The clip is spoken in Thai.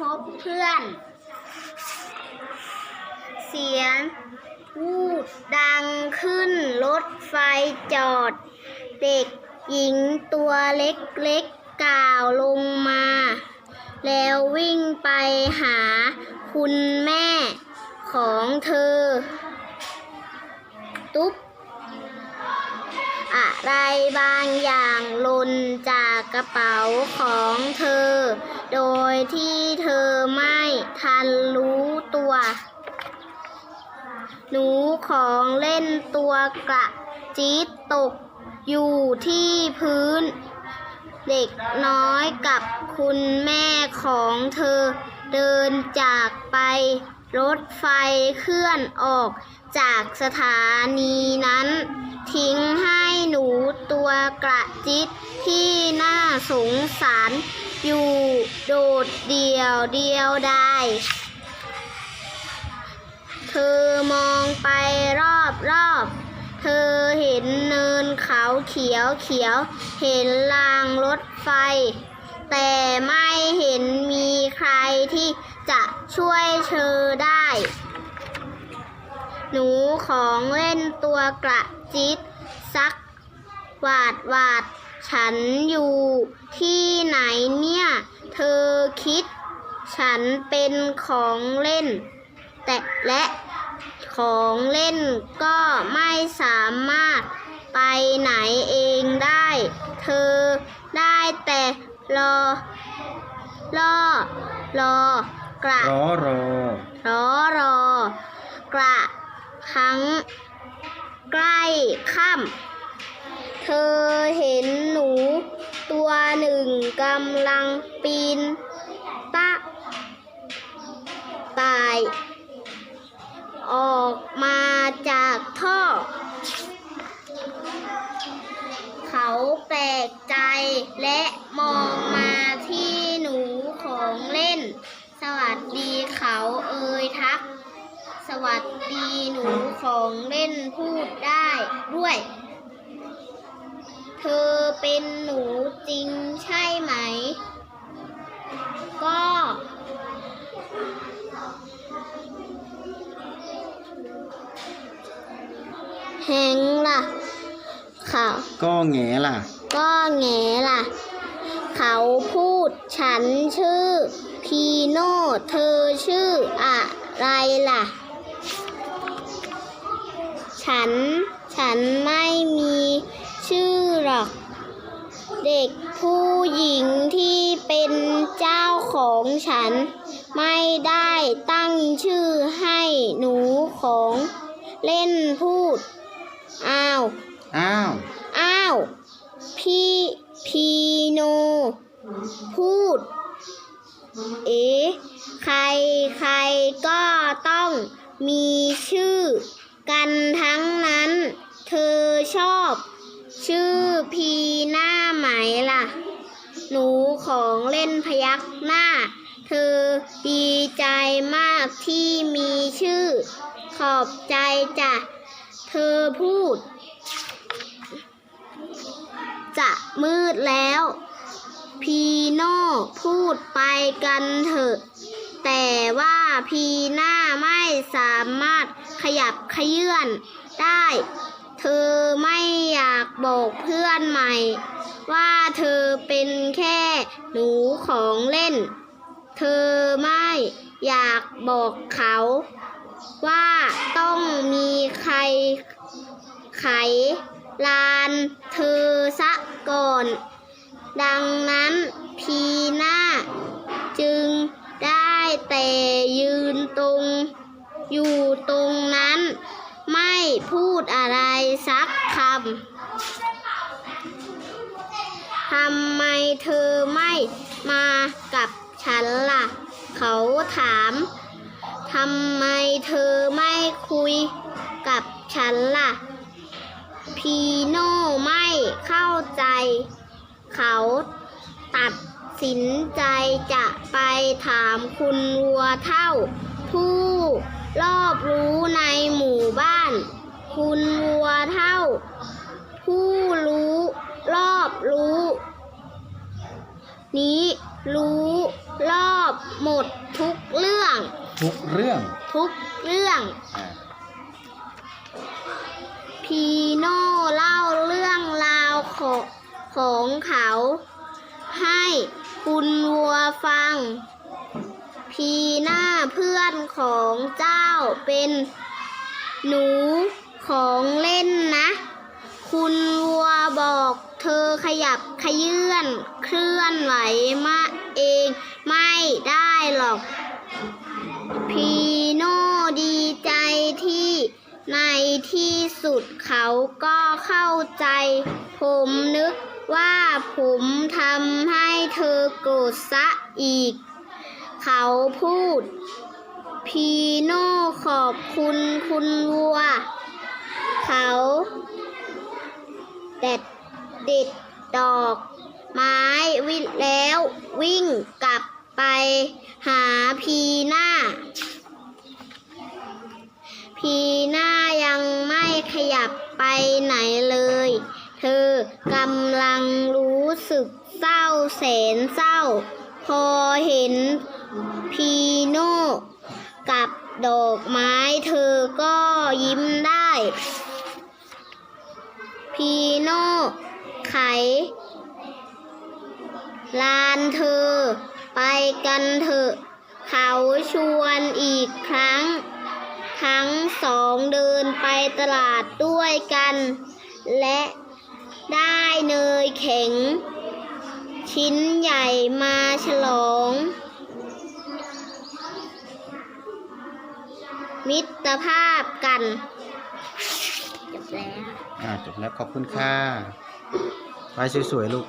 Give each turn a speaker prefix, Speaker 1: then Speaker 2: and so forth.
Speaker 1: พบเพื่อน เสียงวูดดังขึ้นรถไฟจอด เด็กหญิงตัวเล็กๆกล่าวลงมา แล้ววิ่งไปหาคุณแม่ จากกระเป๋าของเธอ โดยที่เธอไม่ทันรู้ตัว หนูของเล่นตัวกระจี๊ดตกอยู่ที่พื้น เด็กน้อยกับคุณแม่ของเธอ เดินจากไปรถไฟเคลื่อนออกจากสถานีนั้น ทิ้งให้หนูตัวกระจิต ที่น่าสงสารอยู่โดดเดี่ยวเดียวดายเธอมองไปรอบรอบเธอเห็นเนินเขาเขียวเขียว เห็นรางรถไฟ แต่ไม่เห็นมีใครที่จะช่วยเธอได้ หนูของเล่นตัวกระจิตซัก หวาดหวาด ฉันอยู่ที่ไหนเนี่ย เธอคิด ฉันเป็นของเล่น แต่และของเล่นก็ไม่สามารถไปไหนเองได้ เธอได้แต่รอรอรอกระ
Speaker 2: รอรอ
Speaker 1: รอรอกระครั้งใกล้ค่ำ เธอเห็นหนูตัวหนึ่งกำลังปีนตะตาย ออกมาจากท่อ เขาแปลกใจและมองมาที่หนูของเล่น สวัสดีเขาเอ่ยทัก สวัสดีหนูของเล่นพูดได้ด้วย เธอเป็นหนูจริงใช่ไหม ก็ แหงล่ะค่ะ
Speaker 2: ก็แงล่ะ
Speaker 1: ก็แงล่ะ เขาพูดฉันชื่อ พีโน่เธอชื่ออะไรล่ะ ฉัน ฉันไม่มีชื่อหรอก เด็กผู้หญิงที่เป็นเจ้าของฉัน ไม่ได้ตั้งชื่อให้หนูของเล่นพูด อ้าว
Speaker 2: อ้าว
Speaker 1: อ้าว พี่พีโน พูด เอ๊ะใครใครก็ต้องมีชื่อกันทั้ง ดีใจมากที่มีชื่อ ขอบใจจ้ะ เธอพูด จะมืดแล้ว พีโน่พูดไปกันเถอะ แต่ว่าพีหน้าไม่สามารถขยับขยื่นได้ เธอไม่อยากบอกเพื่อนใหม่ ว่าเธอเป็นแค่หนูของเล่น เธอไม่อยากบอกเขา ว่าต้องมีใครไขลานเธอซะก่อน ดังนั้นพีหน้า จึงได้แต่ยืนตรง อยู่ตรงนั้น ไม่พูดอะไรสักคำทำไมเธอไม่มากับ ฉันล่ะ เขาถามทำไมเธอไม่คุยกับฉันล่ะ พีโน่ไม่เข้าใจ เขาตัดสินใจจะไปถามคุณวัวเท่า ผู้รอบรู้ในหมู่บ้าน คุณวัวเท่า ผู้รู้รอบรู้ นี้รู้ รอบหมดทุกเรื่อง
Speaker 2: ทุกเรื่อง
Speaker 1: ทุกเรื่อง
Speaker 2: อ่า
Speaker 1: พีโน่เล่าเรื่องราวของของเขา ให้คุณวัวฟัง พีหน้าเพื่อนของเจ้าเป็น หนูของเล่นนะ คุณวัวบอกเธอขยับขยื่นเคลื่อนไหวมาเองไม่ได้ หรอก พีโน่ดีใจที่ในที่สุดเขาก็เข้าใจ ผมนึกว่าผมทำให้เธอโกรธซะอีก เขาพูด พีโน่ขอบคุณคุณวัว เขาเด็ดเด็ดดอก ไม้วิแล้ววิ่งกลับ ไปหาพีหน้า พีหน้ายังไม่ขยับไปไหนเลย เธอกำลังรู้สึกเศร้าแสนเศร้า พอเห็นพีโน่กับดอกไม้เธอก็ยิ้มได้ พีโน่ไขลานเธอ ไปกันเถอะ เขาชวนอีกครั้ง ทั้งสองเดินไปตลาดด้วยกัน และได้เนยแข็ง ชิ้นใหญ่มาฉลอง มิตรภาพกันจบแล้ว
Speaker 2: อ่าจบแล้วขอบคุณค่ะไปสวยๆลูก